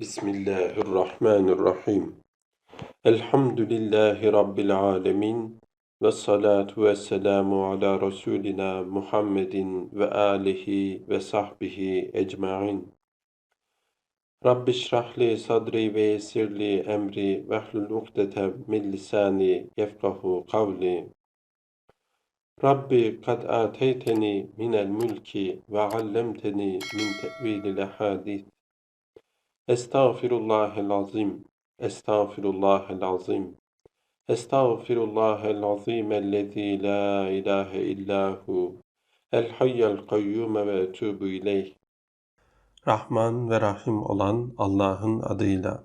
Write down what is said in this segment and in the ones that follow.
بسم الله الرحمن الرحيم الحمد لله رب العالمين والصلاة والسلام على رسولنا محمد وآله وصحبه أجمعين رب اشرح لي صدري ويسر لي أمري واحلل عقدة من لساني يفقه قولي ربي قد آتيتني من الملك وعلمتني من تأويل الأحاديث Estağfirullahel azim. Estağfirullahel azim. Estağfirullahel azim ellezî la ilahe illahu. El hayyel kayyume ve etûbü ileyh. Rahman ve Rahim olan Allah'ın adıyla.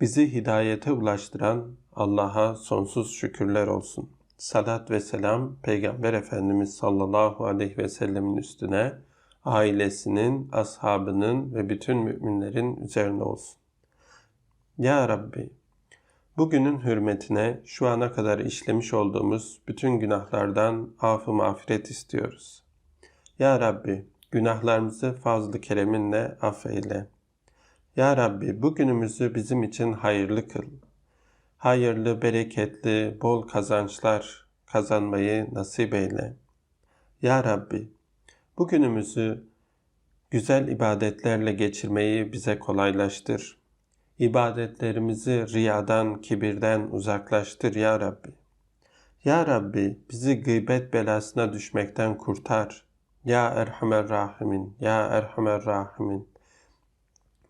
Bizi hidayete ulaştıran Allah'a sonsuz şükürler olsun. Salat ve selam Peygamber Efendimiz sallallahu aleyhi ve sellemin üstüne, ailesinin, ashabının ve bütün müminlerin üzerine olsun. Ya Rabbi, bugünün hürmetine şu ana kadar işlemiş olduğumuz bütün günahlardan af-ı mağfiret istiyoruz. Ya Rabbi, günahlarımızı fazlı kereminle affeyle. Ya Rabbi, bugünümüzü bizim için hayırlı kıl. Hayırlı, bereketli, bol kazançlar kazanmayı nasip eyle. Ya Rabbi, Bugünümüzü güzel ibadetlerle geçirmeyi bize kolaylaştır. İbadetlerimizi riyadan, kibirden uzaklaştır ya Rabbi. Ya Rabbi bizi gıybet belasına düşmekten kurtar. Ya Erhamer Rahimin, Ya Erhamer Rahimin.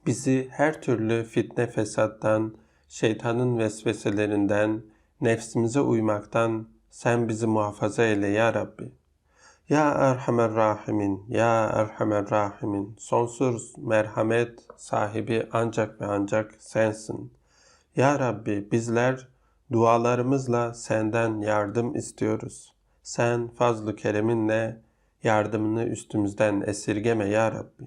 Bizi her türlü fitne fesattan, şeytanın vesveselerinden, nefsimize uymaktan sen bizi muhafaza eyle ya Rabbi. Ya Erhamer Rahimin, Ya Erhamer Rahimin, sonsuz merhamet sahibi ancak ve ancak sensin. Ya Rabbi bizler dualarımızla senden yardım istiyoruz. Sen fazlı kereminle yardımını üstümüzden esirgeme Ya Rabbi.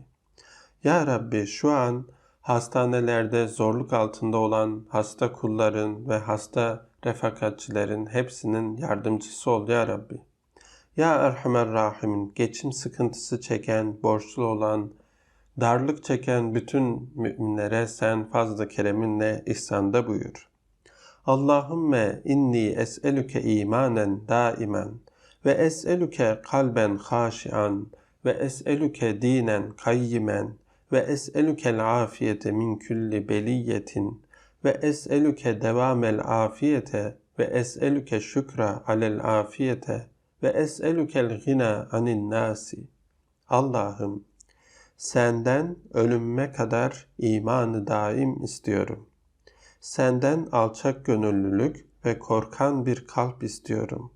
Ya Rabbi şu an hastanelerde zorluk altında olan hasta kulların ve hasta refakatçilerin hepsinin yardımcısı ol Ya Rabbi. Ya Erhamer Rahimin, geçim sıkıntısı çeken, borçlu olan, darlık çeken bütün müminlere sen fazla kereminle ihsanda buyur. Allahümme inni es'elüke imanen daimen ve es'elüke kalben haşian ve es'elüke dinen kayyimen ve es'elükel afiyete min külli beliyetin ve es'elüke devamel afiyete ve es'elüke şükra alel afiyete ve es'elükel gina anin nasi. Allah'ım senden ölümme kadar imanı daim istiyorum. Senden alçak gönüllülük ve korkan bir kalp istiyorum.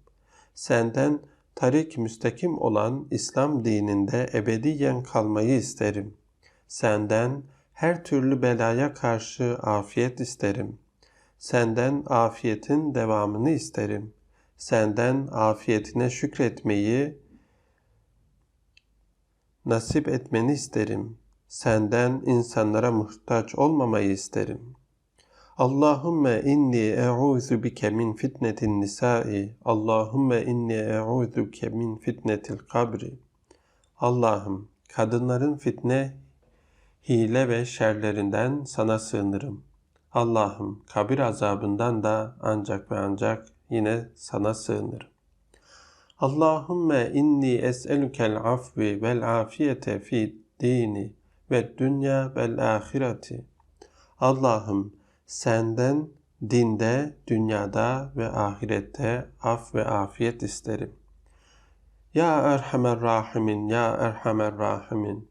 Senden tarik müstakim olan İslam dininde ebediyen kalmayı isterim. Senden her türlü belaya karşı afiyet isterim. Senden afiyetin devamını isterim senden afiyetine şükretmeyi nasip etmeni isterim. Senden insanlara muhtaç olmamayı isterim. Allahümme inni e'udhu bike min fitnetin nisai. Allahümme inni e'udhu bike min fitnetil kabri. Allah'ım kadınların fitne, hile ve şerlerinden sana sığınırım. Allah'ım kabir azabından da ancak ve ancak yine sana sığınırım. Allahümme inni es'elükel afvi vel afiyete fi dini ve dünya vel ahireti. Allah'ım senden dinde, dünyada ve ahirette af ve afiyet isterim. Ya Erhamer Rahimin, Ya Erhamer Rahimin.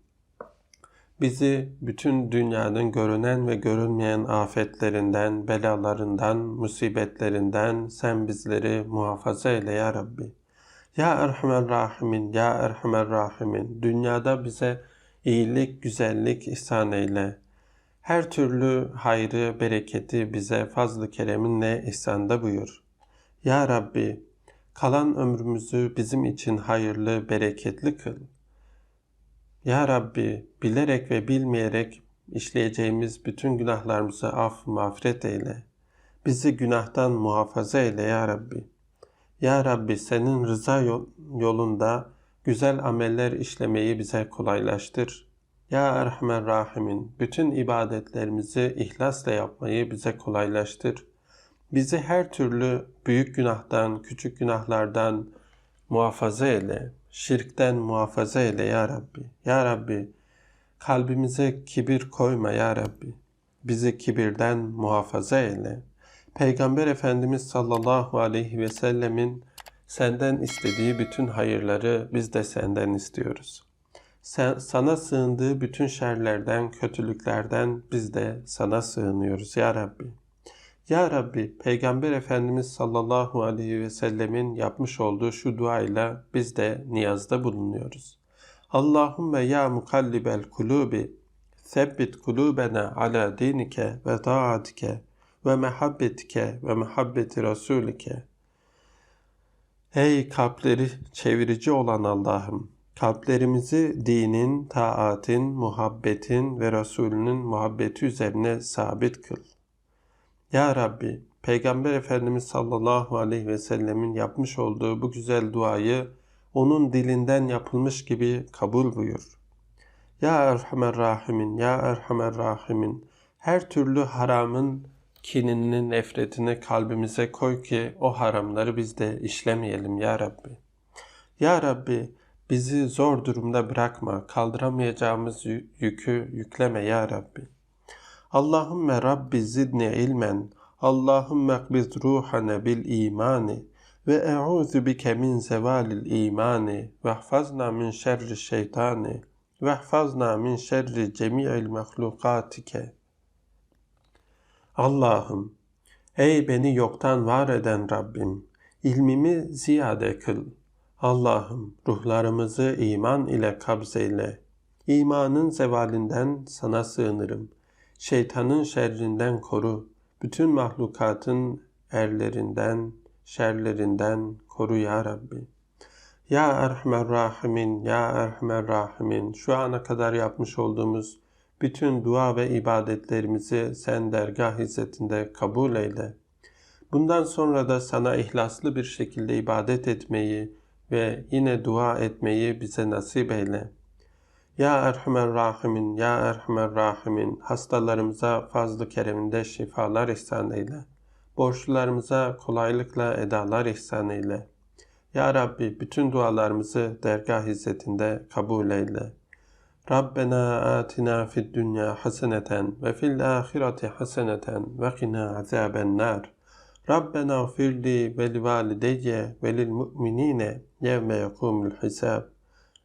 Bizi bütün dünyanın görünen ve görünmeyen afetlerinden, belalarından, musibetlerinden sen bizleri muhafaza eyle ya Rabbi. Ya Erhamer Rahimin, Ya Erhamer Rahimin, dünyada bize iyilik, güzellik ihsan eyle. Her türlü hayrı, bereketi bize fazlı kereminle ihsanda buyur. Ya Rabbi, kalan ömrümüzü bizim için hayırlı, bereketli kıl. Ya Rabbi bilerek ve bilmeyerek işleyeceğimiz bütün günahlarımızı af mağfiret eyle. Bizi günahtan muhafaza eyle ya Rabbi. Ya Rabbi senin rıza yolunda güzel ameller işlemeyi bize kolaylaştır. Ya Erhamer Rahimin, bütün ibadetlerimizi ihlasla yapmayı bize kolaylaştır. Bizi her türlü büyük günahtan, küçük günahlardan muhafaza eyle. Şirkten muhafaza eyle ya Rabbi. Ya Rabbi, kalbimize kibir koyma ya Rabbi. Bizi kibirden muhafaza eyle. Peygamber Efendimiz sallallahu aleyhi ve sellemin senden istediği bütün hayırları biz de senden istiyoruz. Sen, sana sığındığı bütün şerlerden, kötülüklerden biz de sana sığınıyoruz ya Rabbi. Ya Rabbi, Peygamber Efendimiz sallallahu aleyhi ve sellemin yapmış olduğu şu duayla biz de niyazda bulunuyoruz. Allahümme ya mukallibel kulubi, sebbit kulubena ala dinike ve taatike ve mehabbetike ve mehabbeti rasulike. Ey kalpleri çevirici olan Allah'ım! Kalplerimizi dinin, taatin, muhabbetin ve Resulünün muhabbeti üzerine sabit kıl. Ya Rabbi, Peygamber Efendimiz sallallahu aleyhi ve sellemin yapmış olduğu bu güzel duayı onun dilinden yapılmış gibi kabul buyur. Ya Erhamer Rahimin, Ya Erhamer Rahimin, her türlü haramın kinini, nefretini kalbimize koy ki o haramları biz de işlemeyelim Ya Rabbi. Ya Rabbi, bizi zor durumda bırakma, kaldıramayacağımız yükü yükleme Ya Rabbi. Allahümme Rabbi zidni ilmen, Allahümme kbid ruhana bil imani ve e'udhu bike min zevalil imani ve hfazna min şerri şeytani ve hfazna min şerri cemi'il mahlukatike. Allah'ım, ey beni yoktan var eden Rabbim, ilmimi ziyade kıl. Allah'ım, ruhlarımızı iman ile kabzeyle. İmanın zevalinden sana sığınırım. Şeytanın şerrinden koru. Bütün mahlukatın erlerinden, şerlerinden koru ya Rabbi. Ya Erhamer Rahimin, Ya Erhamer Rahimin, şu ana kadar yapmış olduğumuz bütün dua ve ibadetlerimizi sen dergah izzetinde kabul eyle. Bundan sonra da sana ihlaslı bir şekilde ibadet etmeyi ve yine dua etmeyi bize nasip eyle. Ya Erhamer Rahimin, Ya Erhamer Rahimin, hastalarımıza fazlı kereminde şifalar ihsan eyle. Borçlularımıza kolaylıkla edalar ihsan eyle. Ya Rabbi bütün dualarımızı dergah izzetinde kabul eyle. Rabbena atina fid dünya haseneten ve fil ahireti haseneten ve qina azaben nar. Rabbena firli ve li valideyye ve lil mu'minine yevme yekumul hisab.